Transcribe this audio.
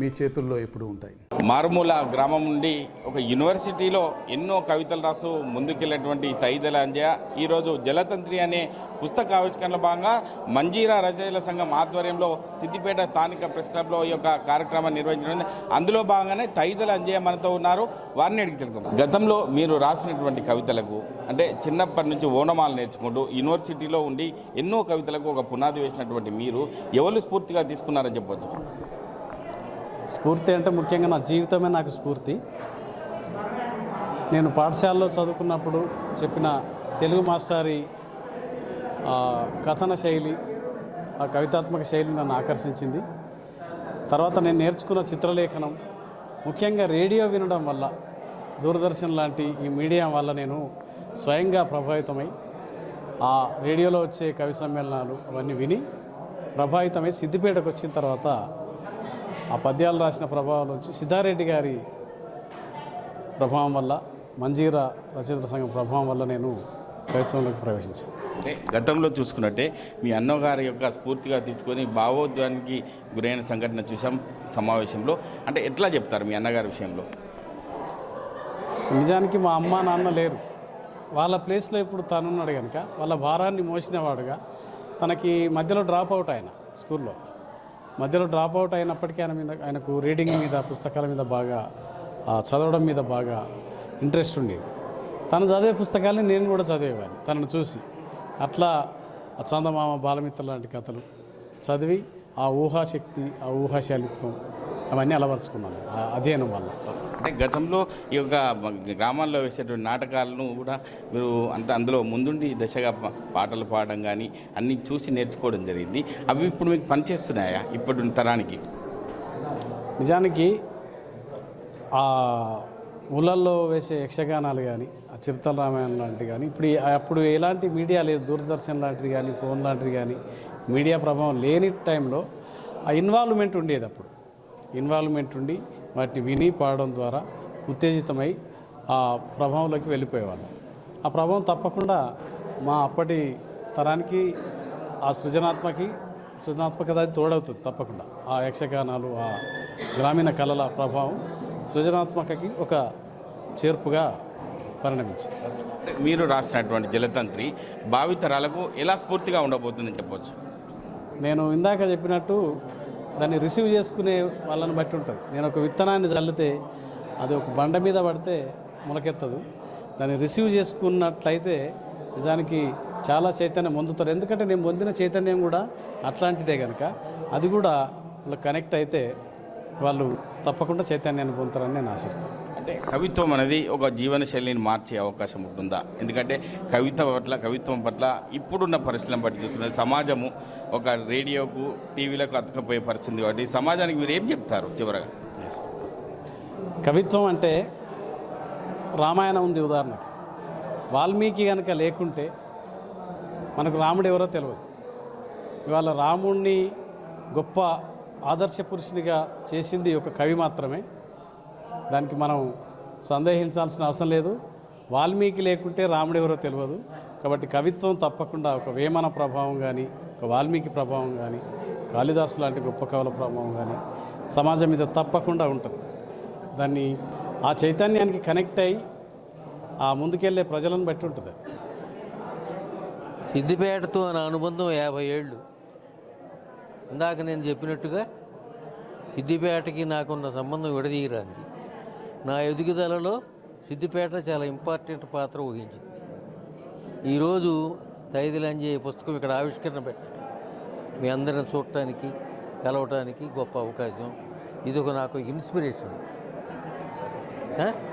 మీ చేతుల్లో ఎప్పుడు ఉంటాయి. మారుమూల గ్రామం నుండి ఒక యూనివర్సిటీలో ఎన్నో కవితలు రాస్తూ ముందుకెళ్ళినటువంటి తైదల అంజయ ఈరోజు జలతంత్రి అనే పుస్తక ఆవిష్కరణలో భాగంగా మంజీరా రచయితల సంఘం ఆధ్వర్యంలో సిద్దిపేట స్థానిక ప్రెస్ క్లబ్లో ఈ యొక్క కార్యక్రమాన్ని నిర్వహించడం అందులో భాగంగానే తైదల అంజయ మనతో ఉన్నారు. వారిని అడిగి తెలుసుకుందాం. గతంలో మీరు రాసినటువంటి కవితలకు అంటే చిన్నప్పటి నుంచి ఓనమాలు నేర్చుకుంటూ యూనివర్సిటీలో ఉండి ఎన్నో కవితలకు ఒక పునాది వేసినటువంటి మీరు ఎవరు స్ఫూర్తిగా తీసుకున్నారని చెప్పొచ్చు? స్ఫూర్తి అంటే ముఖ్యంగా నా జీవితమే నాకు స్ఫూర్తి. నేను పాఠశాలలో చదువుకున్నప్పుడు చెప్పిన తెలుగు మాస్టారి కథన శైలి ఆ కవితాత్మక శైలి నన్ను ఆకర్షించింది. తర్వాత నేను నేర్చుకున్న చిత్రలేఖనం ముఖ్యంగా రేడియో వినడం వల్ల దూరదర్శన్ లాంటి ఈ మీడియా వల్ల నేను స్వయంగా ప్రభావితమై ఆ రేడియోలో వచ్చే కవి సమ్మేళనాలు అవన్నీ విని ప్రభావితమై సిద్దిపేటకు వచ్చిన తర్వాత ఆ పద్యాలు రాసిన ప్రభావం నుంచి సిద్ధారెడ్డి గారి ప్రభావం వల్ల మంజీరా రచయితల సంఘం ప్రభావం వల్ల నేను కవిత్వంలోకి ప్రవేశించాను. అంటే గతంలో చూసుకున్నట్టే మీ అన్నగారి యొక్క స్ఫూర్తిగా తీసుకొని భావోద్వానికి గురైన సంఘటన చూసాం సమావేశంలో. అంటే ఎట్లా చెప్తారు మీ అన్నగారి విషయంలో? నిజానికి మా అమ్మ నాన్న లేరు. వాళ్ళ ప్లేస్లో ఇప్పుడు తనున్నాడు కనుక వాళ్ళ భారాన్ని మోసినవాడుగా తనకి మధ్యలో డ్రాప్ అవుట్ ఆయన స్కూల్లో. మధ్యలో డ్రాప్ అవుట్ అయినప్పటికీ ఆయన మీద ఆయనకు రీడింగ్ మీద పుస్తకాల మీద బాగా చదవడం మీద బాగా ఇంట్రెస్ట్ ఉండేది. తను చదివే పుస్తకాలని నేను కూడా చదివేవాడిని తనను చూసి. అట్లా ఆ చందమామ బాలమిత్ర లాంటి కథలు చదివి ఆ ఊహాశక్తి ఆ ఊహాశాలిత్వం అవన్నీ అలవరుచుకున్నాను ఆ అధ్యయనం వల్ల. అంటే గతంలో ఈ యొక్క గ్రామాల్లో వేసేటువంటి నాటకాలను కూడా మీరు అంటే అందులో ముందుండి దశగా పాటలు పాడడం కానీ అన్నీ చూసి నేర్చుకోవడం జరిగింది. అవి ఇప్పుడు మీకు పనిచేస్తున్నాయా ఇప్పటి తరానికి? నిజానికి ఆ ఊళ్ళల్లో వేసే యక్షగానాలు కానీ ఆ చిరుతల రామాయణం లాంటివి కానీ ఇప్పుడు అప్పుడు ఎలాంటి మీడియా లేదు. దూరదర్శన్ లాంటిది కానీ ఫోన్ లాంటిది కానీ మీడియా ప్రభావం లేని టైంలో ఆ ఇన్వాల్వ్మెంట్ ఉండేది అప్పుడు. ఇన్వాల్వ్మెంట్ ఉండి వాటిని విని పాడడం ద్వారా ఉత్తేజితమై ఆ ప్రభావంలోకి వెళ్ళిపోయేవాళ్ళం. ఆ ప్రభావం తప్పకుండా మా అప్పటి తరానికి ఆ సృజనాత్మకి సృజనాత్మకత అది తోడవుతుంది తప్పకుండా. ఆ యక్షగానాలు ఆ గ్రామీణ కళల ప్రభావం సృజనాత్మకకి ఒక చేర్పుగా పరిణమించింది. మీరు రాసినటువంటి జలతంత్రి భావితరాలకు ఎలా స్ఫూర్తిగా ఉండబోతుందని చెప్పొచ్చు? నేను ఇందాక చెప్పినట్టు దాన్ని రిసీవ్ చేసుకునే వాళ్ళని బట్టి ఉంటుంది. నేను ఒక విత్తనాన్ని చల్లితే అది ఒక బండ మీద పడితే మొలకెత్తదు. దాన్ని రిసీవ్ చేసుకున్నట్లయితే నిజానికి చాలా చైతన్యం పొందుతారు. ఎందుకంటే నేను పొందిన చైతన్యం కూడా అట్లాంటిదే కనుక అది కూడా వాళ్ళు కనెక్ట్ అయితే వాళ్ళు తప్పకుండా చైతన్యాన్ని పొందుతారని నేను ఆశిస్తాను అంటే కవిత్వం అనేది ఒక జీవన శైలిని మార్చే అవకాశం ఉంటుందా? ఎందుకంటే కవిత పట్ల కవిత్వం పట్ల ఇప్పుడున్న పరిస్థితులను బట్టి చూస్తున్నది సమాజము ఒక రేడియోకు టీవీలకు అతకపోయే పరిస్థితి కాబట్టి సమాజానికి మీరు ఏం చెప్తారు చివరగా? కవిత్వం అంటే రామాయణం ఉంది ఉదాహరణకి. వాల్మీకి కనుక లేకుంటే మనకు రాముడు ఎవరో తెలియదు ఇవాళ రాముణ్ణి గొప్ప ఆదర్శ పురుషునిగా చేసింది ఒక కవి మాత్రమే. దానికి మనం సందేహించాల్సిన అవసరం లేదు. వాల్మీకి లేకుంటే రాముడు ఎవరో తెలియదు కాబట్టి కవిత్వం తప్పకుండా ఒక వేమన ప్రభావం కానీ ఒక వాల్మీకి ప్రభావం కానీ కాళిదాసు లాంటి గొప్ప కవుల ప్రభావం కానీ సమాజం మీద తప్పకుండా ఉంటుంది. దాన్ని ఆ చైతన్యానికి కనెక్ట్ అయ్యి ఆ ముందుకెళ్ళే ప్రజలను బట్టి ఉంటుంది. సిద్దిపేటతో నా అనుబంధం యాభై ఏళ్ళు. ఇందాక నేను చెప్పినట్టుగా సిద్దిపేటకి నాకున్న సంబంధం విడదీయరాంది నా ఎదుగుదలలో సిద్దిపేట చాలా ఇంపార్టెంట్ పాత్ర వహించింది. ఈరోజు తైదిలంజే పుస్తకం ఇక్కడ ఆవిష్కరణ పెట్టడం మీ అందరిని చూడటానికి కలవటానికి గొప్ప అవకాశం. ఇది ఒక నాకు ఇన్స్పిరేషన్. ఆ?